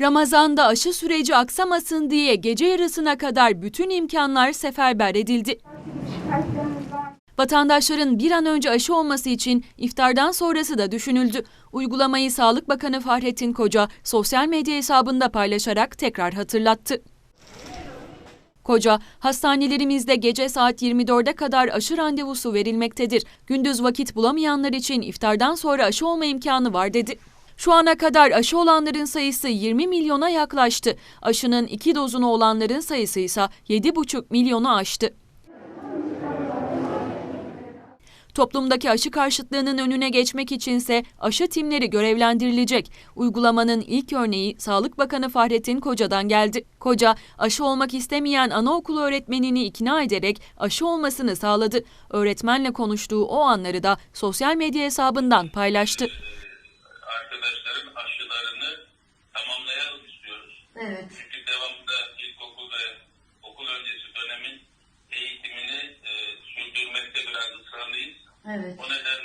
Ramazan'da aşı süreci aksamasın diye gece yarısına kadar bütün imkanlar seferber edildi. Vatandaşların bir an önce aşı olması için iftardan sonrası da düşünüldü. Uygulamayı Sağlık Bakanı Fahrettin Koca sosyal medya hesabında paylaşarak tekrar hatırlattı. Koca, hastanelerimizde gece saat 24'e kadar aşı randevusu verilmektedir. Gündüz vakit bulamayanlar için iftardan sonra aşı olma imkanı var dedi. Şu ana kadar aşı olanların sayısı 20 milyona yaklaştı. Aşının iki dozunu olanların sayısı ise 7,5 milyonu aştı. Toplumdaki aşı karşıtlığının önüne geçmek içinse aşı timleri görevlendirilecek. Uygulamanın ilk örneği Sağlık Bakanı Fahrettin Koca'dan geldi. Koca, aşı olmak istemeyen anaokulu öğretmenini ikna ederek aşı olmasını sağladı. Öğretmenle konuştuğu o anları da sosyal medya hesabından paylaştı. Arkadaşların aşılarını tamamlayalım istiyoruz. Evet. Çünkü devamında ilkokul ve okul öncesi dönemin eğitimini e, sürdürmekte biraz ısrarlıyız. Evet. O nedenle